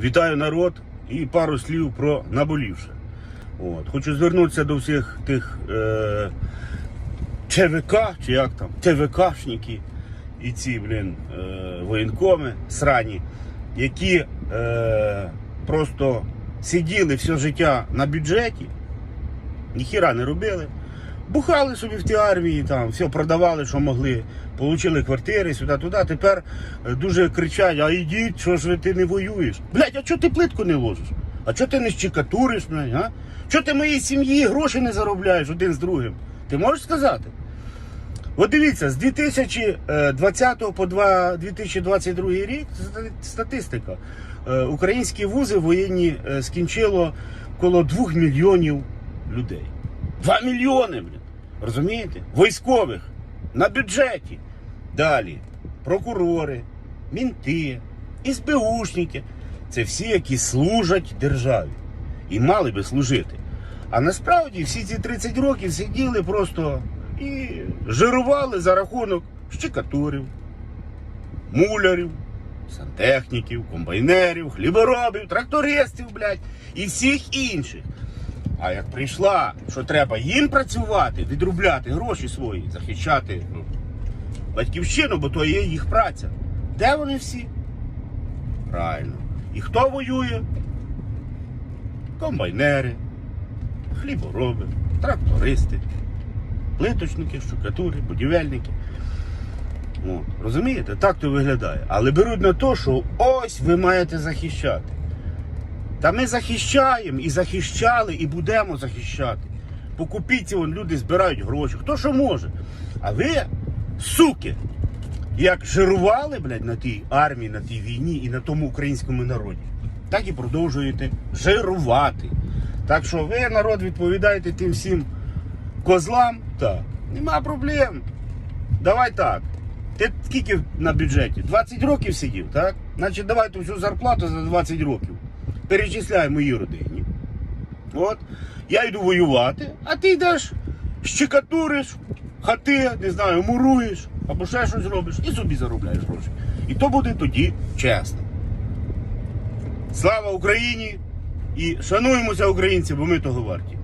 Вітаю народ і пару слів про наболівше. От. Хочу звернутися до всіх тих е, ЧВК, чи як там, ТВКшники і ці, блін, е, воєнкоми срані, які е, просто сиділи все життя на бюджеті, ніхіра не робили. Бухали собі в тій армії, там все продавали, що могли, получили квартири сюди-туди. Тепер е, дуже кричать: а ідіть, що ж ви ти не воюєш? Блять, а чого ти плитку не ложиш? А чого ти не щекатуриш, блядь, а? Чого ти моїй сім'ї гроші не заробляєш один з другим? Ти можеш сказати? От дивіться, з 2020 по 2022 рік статистика. Е, Українські вузи воєнні е, скінчило коло 2 мільйонів людей. 2 мільйони, блін. Розумієте? Військових на бюджеті. Далі прокурори, мінти, СБУшники. Це всі, які служать державі і мали би служити. А насправді всі ці 30 років сиділи просто і жирували за рахунок щекатурів, мулярів, сантехніків, комбайнерів, хліборобів, трактористів, блядь, і всіх інших. А як прийшла, що треба їм працювати, відробляти гроші свої, захищати ну, батьківщину, бо то є їх праця. Де вони всі? Правильно. І хто воює? Комбайнери, хлібороби, трактористи, плиточники, штукатури, будівельники. От, розумієте? Так то виглядає. Але беруть на те, що ось ви маєте захищати. Та ми захищаємо і захищали, і будемо захищати. По вон люди збирають гроші, хто що може. А ви, суки, як жирували, блядь, на тій армії, на тій війні і на тому українському народі, так і продовжуєте жирувати. Так що ви, народ, відповідаєте тим всім козлам, так, нема проблем. Давай так. Ти скільки на бюджеті? 20 років сидів, так? Значить, давай ту всю зарплату за 20 років. Перечисляй моїй родині. От. Я йду воювати, а ти йдеш, щекатуриш, хати, не знаю, муруєш, або ще щось робиш і собі заробляєш гроші. І то буде тоді чесно. Слава Україні! І шануємося українці, бо ми того варті.